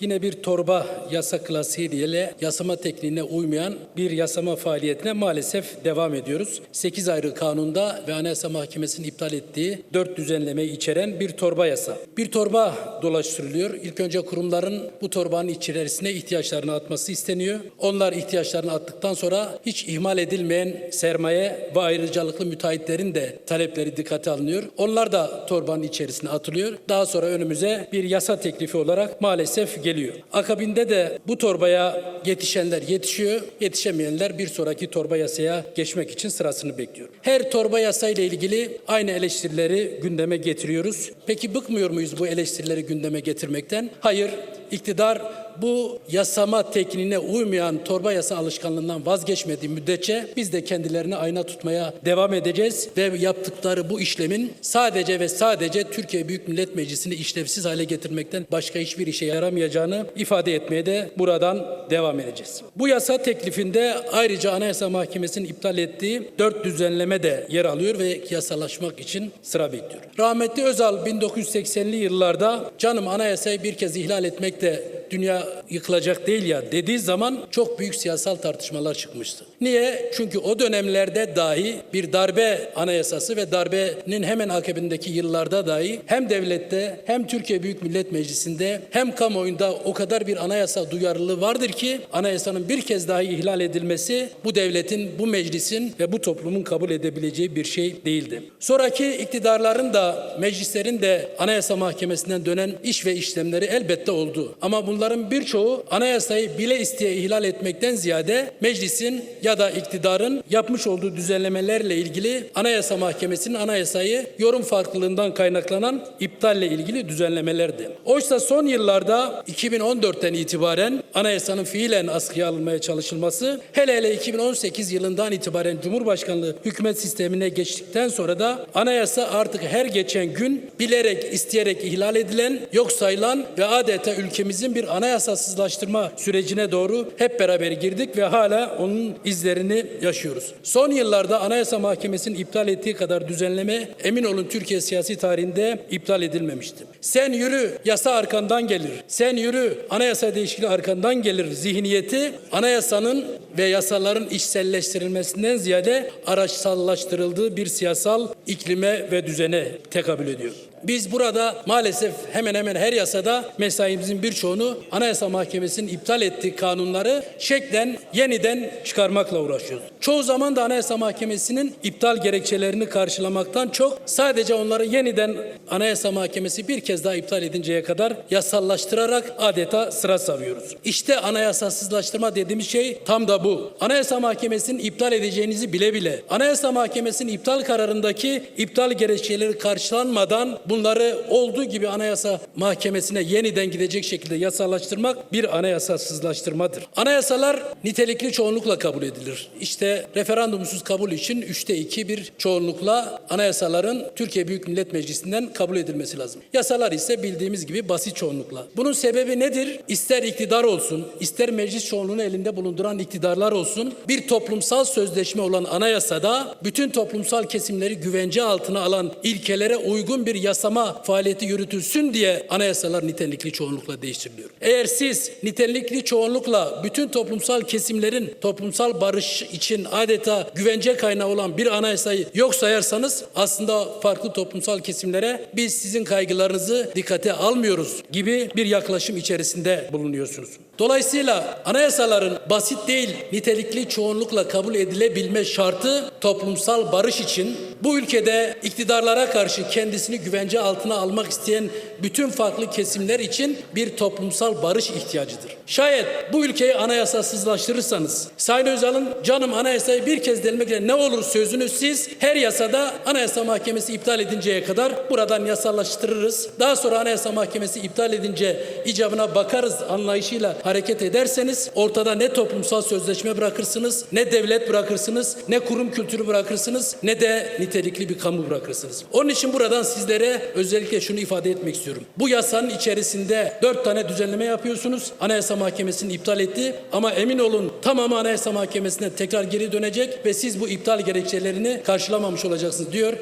Yine bir torba yasa klasiği yasama tekniğine uymayan bir yasama faaliyetine maalesef devam ediyoruz. 8 ayrı kanunda ve Anayasa Mahkemesi'nin iptal ettiği 4 düzenlemeyi içeren bir torba yasa. Bir torba dolaştırılıyor. İlk önce kurumların bu torbanın içerisine ihtiyaçlarını atması isteniyor. Onlar ihtiyaçlarını attıktan sonra hiç ihmal edilmeyen sermaye ve ayrıcalıklı müteahhitlerin de talepleri dikkate alınıyor. Onlar da torbanın içerisine atılıyor. Daha sonra önümüze bir yasa teklifi olarak maalesef geliyor. Akabinde de bu torbaya yetişenler yetişiyor, yetişemeyenler bir sonraki torba yasaya geçmek için sırasını bekliyor. Her torba yasa ile ilgili aynı eleştirileri gündeme getiriyoruz. Peki bıkmıyor muyuz bu eleştirileri gündeme getirmekten? Hayır, iktidar bu yasama tekniğine uymayan torba yasa alışkanlığından vazgeçmediği müddetçe biz de kendilerini ayna tutmaya devam edeceğiz ve yaptıkları bu işlemin sadece ve sadece Türkiye Büyük Millet Meclisi'ni işlevsiz hale getirmekten başka hiçbir işe yaramayacağını ifade etmeye de buradan devam edeceğiz. Bu yasa teklifinde ayrıca Anayasa Mahkemesi'nin iptal ettiği dört düzenleme de yer alıyor ve yasalaşmak için sıra bekliyor. Rahmetli Özal 1980'li yıllarda canım anayasayı bir kez ihlal etmek de dünya yıkılacak değil ya dediği zaman çok büyük siyasal tartışmalar çıkmıştı. Niye? Çünkü o dönemlerde dahi bir darbe anayasası ve darbenin hemen akabindeki yıllarda dahi hem devlette hem Türkiye Büyük Millet Meclisi'nde hem kamuoyunda o kadar bir anayasa duyarlılığı vardır ki anayasanın bir kez dahi ihlal edilmesi bu devletin, bu meclisin ve bu toplumun kabul edebileceği bir şey değildi. Sonraki iktidarların da meclislerin de Anayasa Mahkemesi'nden dönen iş ve işlemleri elbette oldu. Ama bunların birçoğu anayasayı bile isteye ihlal etmekten ziyade meclisin ya da iktidarın yapmış olduğu düzenlemelerle ilgili Anayasa Mahkemesi'nin anayasayı yorum farklılığından kaynaklanan iptalle ilgili düzenlemelerdi. Oysa son yıllarda 2014'ten itibaren anayasanın fiilen askıya alınmaya çalışılması hele hele 2018 yılından itibaren Cumhurbaşkanlığı hükümet sistemine geçtikten sonra da anayasa artık her geçen gün bilerek isteyerek ihlal edilen, yok sayılan ve adeta ülkemizin bir anayasasızlaştırma sürecine doğru hep beraber girdik ve hala onun izlerini yaşıyoruz. Son yıllarda Anayasa Mahkemesi'nin iptal ettiği kadar düzenleme emin olun Türkiye siyasi tarihinde iptal edilmemişti. Sen yürü yasa arkandan gelir. Sen yürü anayasa değişikliği arkandan gelir zihniyeti anayasanın ve yasaların içselleştirilmesinden ziyade araçsallaştırıldığı bir siyasal iklime ve düzene tekabül ediyor. Biz burada maalesef hemen hemen her yasada mesaimizin birçoğunu Anayasa Mahkemesi'nin iptal ettiği kanunları şeklen yeniden çıkarmakla uğraşıyoruz. Çoğu zaman da Anayasa Mahkemesi'nin iptal gerekçelerini karşılamaktan çok sadece onları yeniden Anayasa Mahkemesi bir kez daha iptal edinceye kadar yasallaştırarak adeta sıra savıyoruz. İşte anayasasızlaştırma dediğimiz şey tam da bu. Anayasa Mahkemesi'nin iptal edeceğinizi bile bile Anayasa Mahkemesi'nin iptal kararındaki iptal gerekçeleri karşılanmadan bunları olduğu gibi Anayasa Mahkemesi'ne yeniden gidecek şekilde yasalaştırmak bir anayasasızlaştırmadır. Anayasalar nitelikli çoğunlukla kabul edilir. İşte referandumsuz kabul için üçte iki bir çoğunlukla anayasaların Türkiye Büyük Millet Meclisi'nden kabul edilmesi lazım. Yasalar ise bildiğimiz gibi basit çoğunlukla. Bunun sebebi nedir? İster iktidar olsun, ister meclis çoğunluğunu elinde bulunduran iktidarlar olsun, bir toplumsal sözleşme olan anayasada bütün toplumsal kesimleri güvence altına alan ilkelere uygun bir yasama faaliyeti yürütülsün diye anayasalar nitelikli çoğunlukla değiştiriliyor. Eğer siz nitelikli çoğunlukla bütün toplumsal kesimlerin toplumsal barış için adeta güvence kaynağı olan bir anayasayı yok sayarsanız aslında farklı toplumsal kesimlere biz sizin kaygılarınızı dikkate almıyoruz gibi bir yaklaşım içerisinde bulunuyorsunuz. Dolayısıyla anayasaların basit değil nitelikli çoğunlukla kabul edilebilme şartı toplumsal barış için bu ülkede iktidarlara karşı kendisini güvence altına almak isteyen bütün farklı kesimler için bir toplumsal barış ihtiyacıdır. Şayet bu ülkeyi anayasasızlaştırırsanız, Sayın Özal'ın canım anayasayı bir kez delmekle ne olur sözünü siz her yasada Anayasa Mahkemesi iptal edinceye kadar buradan yasallaştırırız. Daha sonra Anayasa Mahkemesi iptal edince icabına bakarız anlayışıyla hareket ederseniz ortada ne toplumsal sözleşme bırakırsınız, ne devlet bırakırsınız, ne kurum kültürü bırakırsınız, ne de nitelikli bir kamu bırakırsınız. Onun için buradan sizlere özellikle şunu ifade etmek istiyorum. Bu yasanın içerisinde dört tane düzenleme yapıyorsunuz. Anayasa Mahkemesi'nin iptal etti ama emin olun tamamı Anayasa Mahkemesi'ne tekrar geri dönecek ve siz bu iptal gerekçelerini karşılamamış olacaksınız diyor.